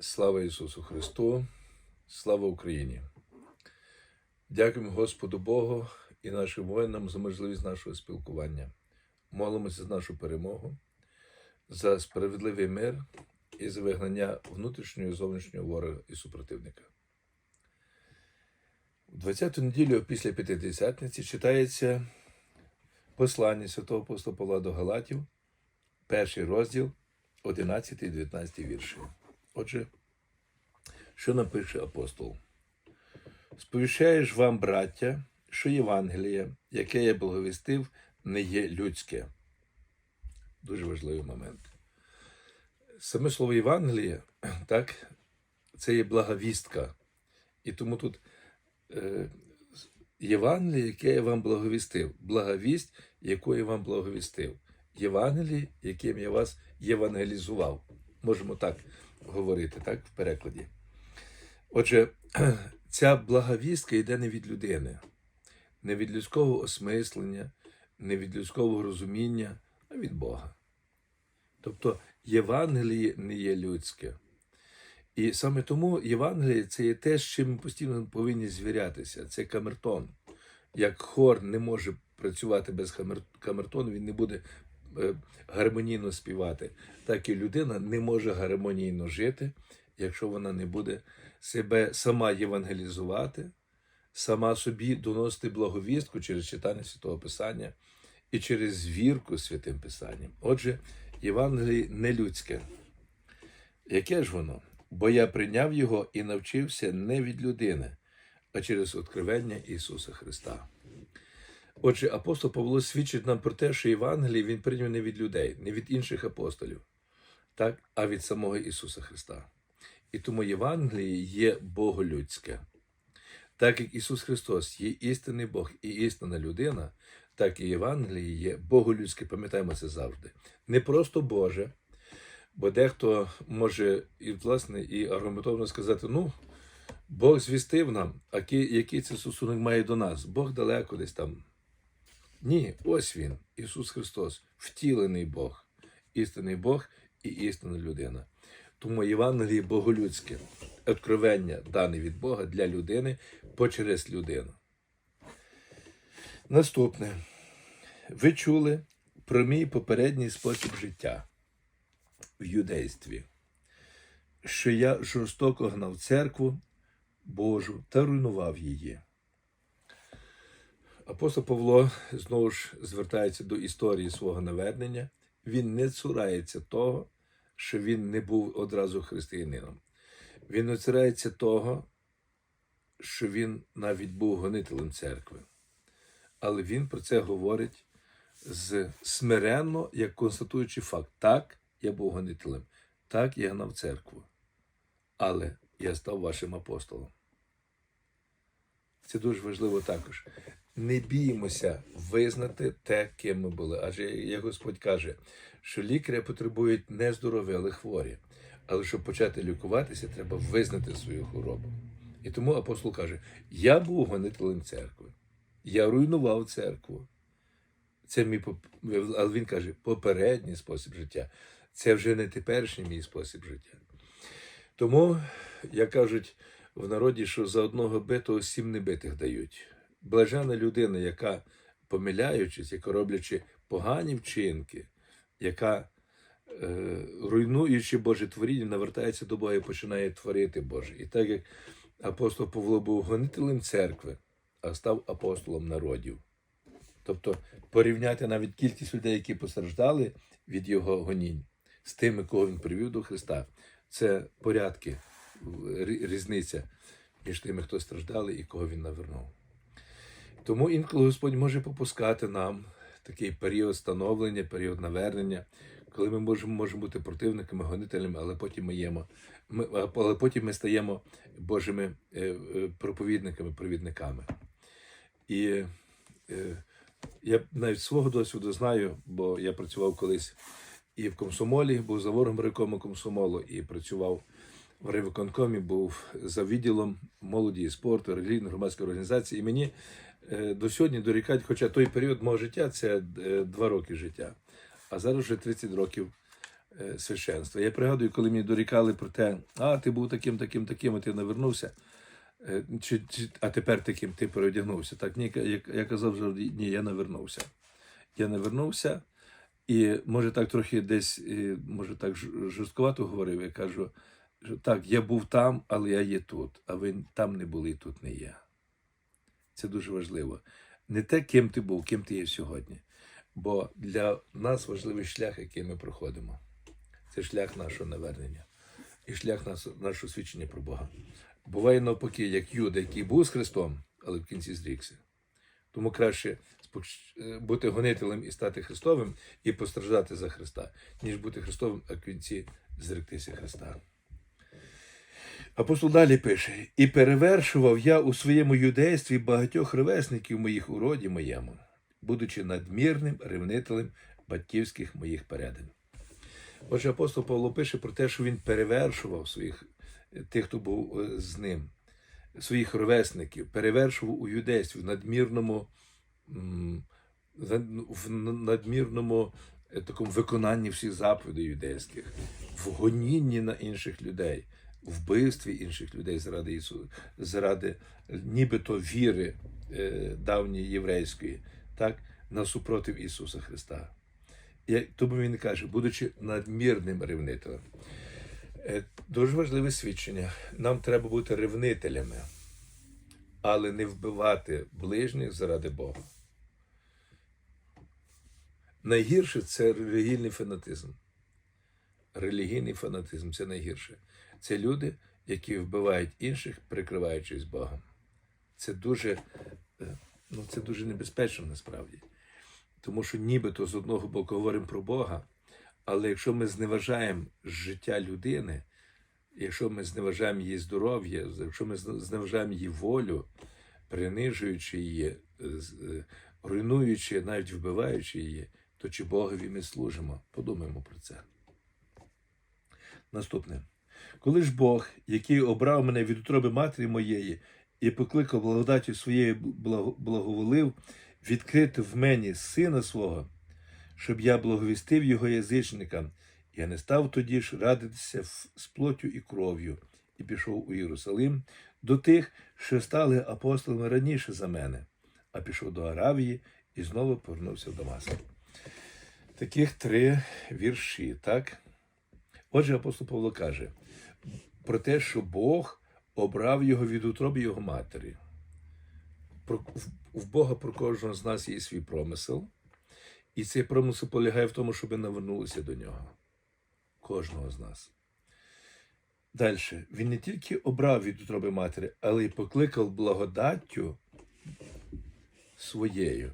Слава Ісусу Христу, слава Україні! Дякуємо Господу Богу і нашим воїнам за можливість нашого спілкування. Молимося за нашу перемогу, за справедливий мир і за вигнання внутрішнього і зовнішнього ворога і супротивника. У 20-ту неділю після П'ятидесятниці читається послання святого апостола Павла до Галатів, перший розділ, 11 і 19 вірші. Отже, що напише апостол? Сповіщаєш вам, браття, що Євангеліє, яке я благовістив, не є людське. Дуже важливий момент. Саме слово Євангеліє, так, це є благовістка. І тому тут е, Євангеліє, яке я вам благовістив, благовість, яку я вам благовістив. Євангеліє, яким я вас євангелізував. Можемо так говорити, так, в перекладі. Отже, ця благовістка йде не від людини, не від людського осмислення, не від людського розуміння, а від Бога. Тобто Євангеліє не є людське. І саме тому Євангеліє це є те, з чим ми постійно повинні звірятися. Це камертон. Як хор не може працювати без камер- камертону, він не буде гармонійно співати, так і людина не може гармонійно жити, якщо вона не буде себе сама євангелізувати, сама собі доносити благовістку через читання Святого Писання і через вірку Святим Писанням. Отже, Євангеліє не людське. Яке ж воно? Бо я прийняв його і навчився не від людини, а через откровення Ісуса Христа. Отже, апостол Павло свідчить нам про те, що Євангеліє він прийняв не від людей, не від інших апостолів, так, а від самого Ісуса Христа. І тому Євангеліє є боголюдське. Так як Ісус Христос є істинний Бог і істинна людина, так і Євангеліє є боголюдське, пам'ятаємо це завжди. Не просто Боже, бо дехто може і власне і аргументовно сказати: ну, Бог звістив нам, а ки- який це стосунок має до нас? Бог далеко десь там. Ні, ось він, Ісус Христос, втілений Бог, істинний Бог і істинна людина. Тому Євангеліє боголюдське, откровення дане від Бога для людини почерез людину. Наступне. Ви чули про мій попередній спосіб життя в юдействі, що я жорстоко гнав церкву Божу та руйнував її. Апостол Павло знову ж звертається до історії свого навернення. Він не цурається того, що він не був одразу християнином. Він не цурається того, що він навіть був гонителем церкви. Але він про це говорить з смиренно, як констатуючи факт. Так, я був гонителем, так я гнав церкву. Але я став вашим апостолом. Це дуже важливо також. Не біймося визнати те, ким ми були. Адже як Господь каже, що лікаря потребують не здорові, але хворі. Але щоб почати лікуватися, треба визнати свою хворобу. І тому апостол каже: Я був гонителем церкви, я руйнував церкву. Це мій але він каже, попередній спосіб життя. Це вже не теперішній мій спосіб життя. Тому, як кажуть в народі, що за одного битого сім небитих дають. Блажена людина, яка, помиляючись, яка роблячи погані вчинки, яка, е, руйнуючи Боже творіння, навертається до Бога і починає творити Боже. І так як апостол Павло був гонителем церкви, а став апостолом народів. Тобто порівняти навіть кількість людей, які постраждали від його гонінь, з тими, кого він привів до Христа, це порядки, різниця між тими, хто страждали і кого він навернув. Тому інколи Господь може попускати нам такий період становлення, період навернення, коли ми можемо, можемо бути противниками, гонителями, але потім ми ємо, ми, але потім ми стаємо Божими е, е, проповідниками, провідниками. І е, я навіть свого досвіду знаю, бо я працював колись і в комсомолі, був завором райкому комсомолу, і працював в райвиконкомі, був за відділом молоді і спорту, релігійної громадської організації. І мені е, до сьогодні дорікають, хоча той період мого життя це е, два роки життя. А зараз вже 30 років е, священства. Я пригадую, коли мені дорікали про те, а ти був таким, таким, таким, а ти не вернувся. Чи, чи, а тепер таким ти переодягнувся. Так ні, я, я казав завжди, ні, я не вернувся. Я не вернувся, і може так трохи десь, може так жорсткувато говорив, я кажу, що так, я був там, але я є тут, а ви там не були, тут не є. Це дуже важливо. Не те, ким ти був, ким ти є сьогодні. Бо для нас важливий шлях, який ми проходимо. Це шлях нашого навернення і шлях нашого свідчення про Бога. Буває навпаки, як Юда, який був з Христом, але в кінці зрікся. Тому краще е, бути гонителем і стати Христовим і постраждати за Христа, ніж бути Христовим, а в кінці зректися Христа. Апостол далі пише: І перевершував я у своєму юдействі багатьох ровесників моїх у роді моєму, будучи надмірним ревнителем батьківських моїх передань. Отже, апостол Павло пише про те, що він перевершував своїх е, тих, хто був е, з ним, своїх ровесників, перевершував у юдействі в надмірному, в надмірному е, такому виконанні всіх заповідей юдейських, в гонінні на інших людей, вбивстві інших людей заради Ісу, заради нібито віри е, давньої єврейської, так, на супротив Ісуса Христа. Тому він каже, будучи надмірним ревнителем. Е, Дуже важливе свідчення. Нам треба бути ревнителями, але не вбивати ближніх заради Бога. Найгірше це релігійний фанатизм. Релігійний фанатизм це найгірше. Це люди, які вбивають інших, прикриваючись Богом. Це дуже, е, ну, це дуже небезпечно насправді. Тому що нібито з одного боку говоримо про Бога, але якщо ми зневажаємо життя людини, якщо ми зневажаємо її здоров'я, якщо ми зневажаємо її волю, принижуючи її, е, е, руйнуючи, навіть вбиваючи її, то чи Богові ми служимо? Подумаємо про це. Наступне. Коли ж Бог, який обрав мене від утроби матері моєї і покликав благодаттю благо- благоволив, відкрити в мені сина свого, щоб я благовістив його язичникам, я не став тоді ж радитися з плоттю і кров'ю, і пішов у Єрусалим до тих, що стали апостолами раніше за мене, а пішов до Аравії і знову повернувся в Дамаск. Таких три вірші, так? Отже, апостол Павло каже про те, що Бог обрав його від утроби його матері. В, Бога про кожного з нас є свій промисел, і цей промисел полягає в тому, щоб ми навернулися до нього. Кожного з нас. Далі. Він не тільки обрав від утроби матері, але й покликав благодаттю своєю.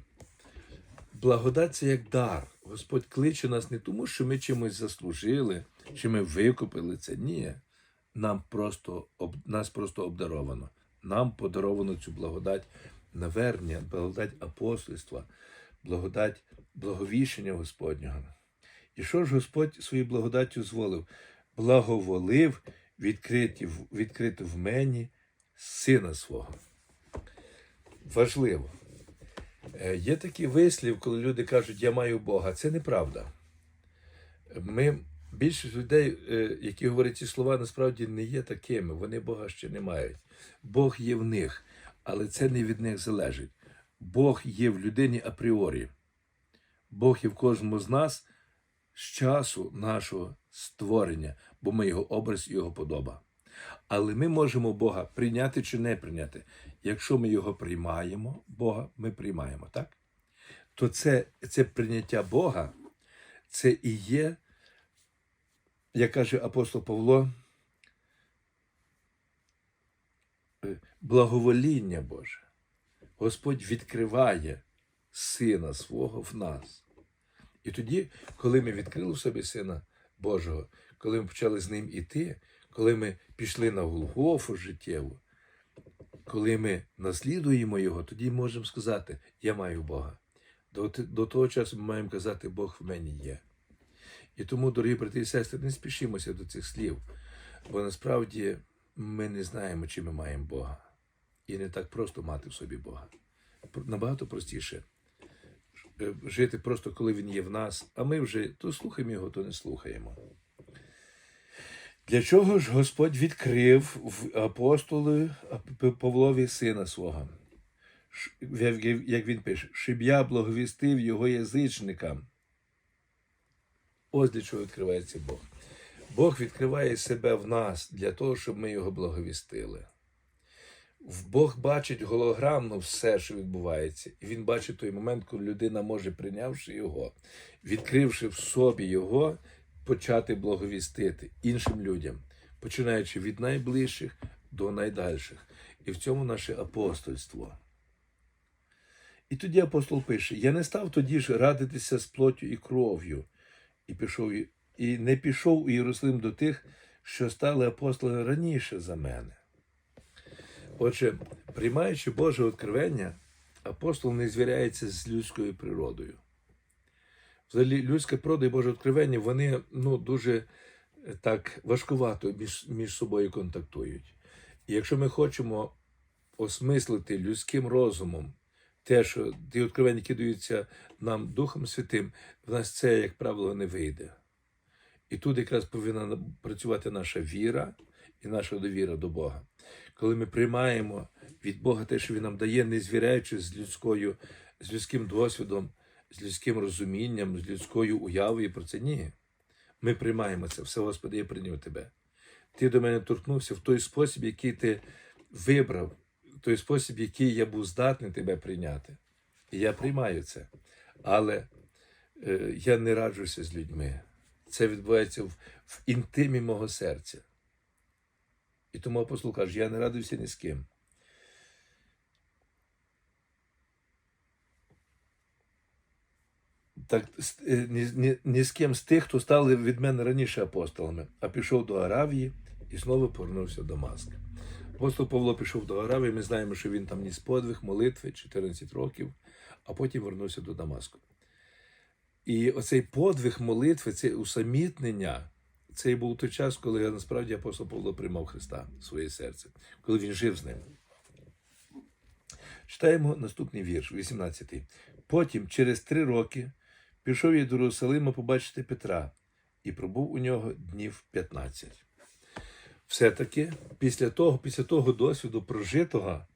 Благодать це як дар. Господь кличе нас не тому, що ми чимось заслужили, чи ми викупили це. Ні. Нам просто, нас просто обдаровано. Нам подаровано цю благодать навернення, благодать апостольства, благодать благовіщення Господнього. І що ж Господь своєю благодаттю зволив? Благоволив відкрити, відкрити в мені сина свого. Важливо. Е, Є такий вислів, коли люди кажуть, я маю Бога. Це неправда. Ми, більшість людей, е, які говорять ці слова, насправді не є такими. Вони Бога ще не мають. Бог є в них, але це не від них залежить. Бог є в людині апріорі. Бог є в кожному з нас з часу нашого створення, бо ми його образ і його подоба. Але ми можемо Бога прийняти чи не прийняти. Якщо ми його приймаємо, Бога ми приймаємо, так? То це, це прийняття Бога, це і є, як каже апостол Павло, е, благовоління Боже. Господь відкриває Сина свого в нас. І тоді, коли ми відкрили в собі Сина Божого, коли ми почали з ним іти, коли ми пішли на Голгофу життєву, коли ми наслідуємо Його, тоді можемо сказати: Я маю Бога. До, до того часу ми маємо казати, Бог в мені є. І тому, дорогі брати і сестри, не спішімося до цих слів, бо насправді ми не знаємо, чи ми маємо Бога. І не так просто мати в собі Бога. Набагато простіше е, жити просто коли він є в нас, а ми вже то слухаємо його, то не слухаємо. Для чого ж Господь відкрив в апостолі Павлові сина свого? Як він пише, щоб я благовістив його язичникам. Ось для чого відкривається Бог. Бог відкриває себе в нас для того, щоб ми його благовістили. Бог бачить голограмно все, що відбувається, і він бачить той момент, коли людина може, прийнявши його, відкривши в собі його, почати благовістити іншим людям, починаючи від найближчих до найдальших. І в цьому наше апостольство. І тоді апостол пише: Я не став тоді ж радитися з плоттю і кров'ю, і пішов і- не пішов у Єрусалим до тих, що стали апостолами раніше за мене. Отже, приймаючи Боже откровення, апостол не звіряється з людською природою. Взагалі, людська природа і Боже откровення, вони ну, дуже е, так важкувато між, між собою контактують. І якщо ми хочемо осмислити людським розумом те, що ті откровення, які даються нам Духом Святим, в нас це, як правило, не вийде. І тут якраз повинна працювати наша віра і наша довіра до Бога. Коли ми приймаємо від Бога те, що Він нам дає, не звіряючись з людською, з людським досвідом, з людським розумінням, з людською уявою про це ні. Ми приймаємо це. Все, Господи, я прийняв тебе. Ти до мене торкнувся в той спосіб, який ти вибрав, той спосіб, який я був здатний тебе прийняти. І я приймаю це. Але е, я не раджуся з людьми. Це відбувається в, в інтимі мого серця. І тому апостол каже, я не радуюся ні з ким. Так, е, ні, ні, ні з ким з тих, хто стали від мене раніше апостолами, а пішов до Аравії і знову повернувся до Маска. Апостол Павло пішов до Аравії, ми знаємо, що він там ніс подвиг, молитви 14 років, а потім вернувся до Дамаску. І оцей подвиг молитви, це усамітнення, це і був той час, коли насправді апостол Павло приймав Христа в своє серце, коли він жив з ним. Читаємо наступний вірш, 18. Потім, через три роки, пішов я до Єрусалима побачити Петра і пробув у нього днів 15. Все-таки після того, після того досвіду прожитого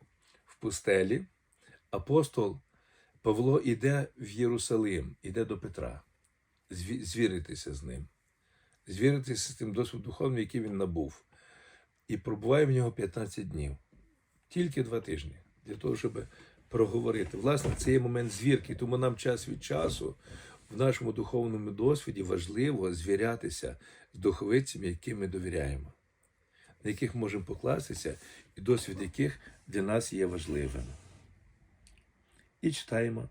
в пустелі, апостол Павло йде в Єрусалим, йде до Петра, звіритися з ним, звіритися з тим досвідом духовним, який він набув, і пробуває в нього 15 днів, тільки два тижні, для того, щоб проговорити. Власне, це є момент звірки, тому нам час від часу в нашому духовному досвіді важливо звірятися з духовицями, яким ми довіряємо, на яких можемо покластися, і досвід яких для нас є важливим. І читаємо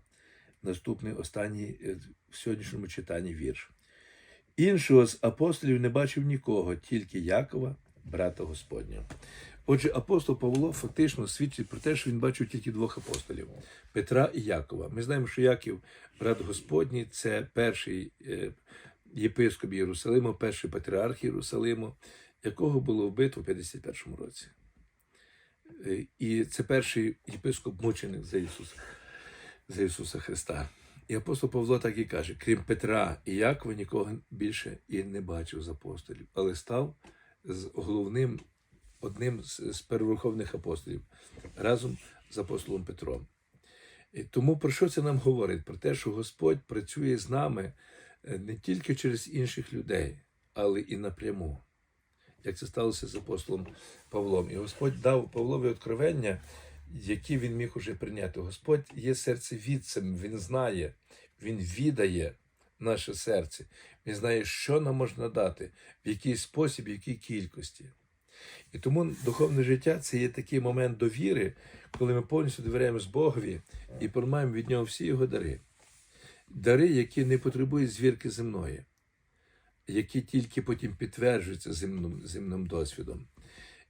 наступний останній е, в сьогоднішньому читанні вірш. Іншого з апостолів не бачив нікого, тільки Якова, брата Господнього. Отже, апостол Павло фактично свідчить про те, що він бачив тільки двох апостолів Петра і Якова. Ми знаємо, що Яків, брат Господній, це перший е, єпископ Єрусалиму, перший патріарх Єрусалиму, якого було вбито в 51-му році. Е, І це перший єпископ мученик за Ісуса, за Ісуса Христа. І апостол Павло так і каже: крім Петра і Якова, нікого більше і не бачив з апостолів, але став з головним, одним з, переверховних апостолів разом з апостолом Петром. І тому про що це нам говорить? Про те, що Господь працює з нами е, не тільки через інших людей, але і напряму, як це сталося з апостолом Павлом. І Господь дав Павлові откровення, які він міг уже прийняти. Господь є серцевідцем, Він знає, Він відає наше серце, Він знає, що нам можна дати, в який спосіб, в якій кількості. І тому духовне життя це є такий момент довіри, коли ми повністю довіряємось Богові і приймаємо від нього всі його дари. Дари, які не потребують звірки земної, які тільки потім підтверджуються земним, земним досвідом.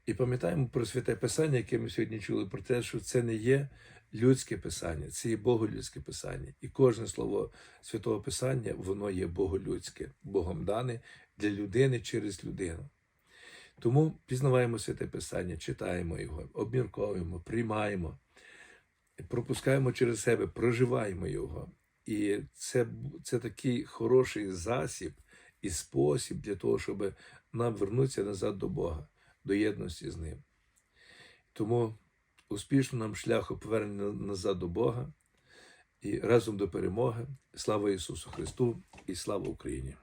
І пам'ятаємо про святе Писання, яке ми сьогодні чули, про те, що це не є людське писання, це є боголюдське писання. І кожне слово святого Писання, воно є боголюдське, Богом дане для людини через людину. Тому пізнаваємо святе Писання, читаємо його, обмірковуємо, приймаємо, пропускаємо через себе, проживаємо його І це, це такий хороший засіб і спосіб для того, щоб нам вернутися назад до Бога, до єдності з Ним. Тому успішно нам шляху повернення назад до Бога і разом до перемоги. Слава Ісусу Христу і слава Україні!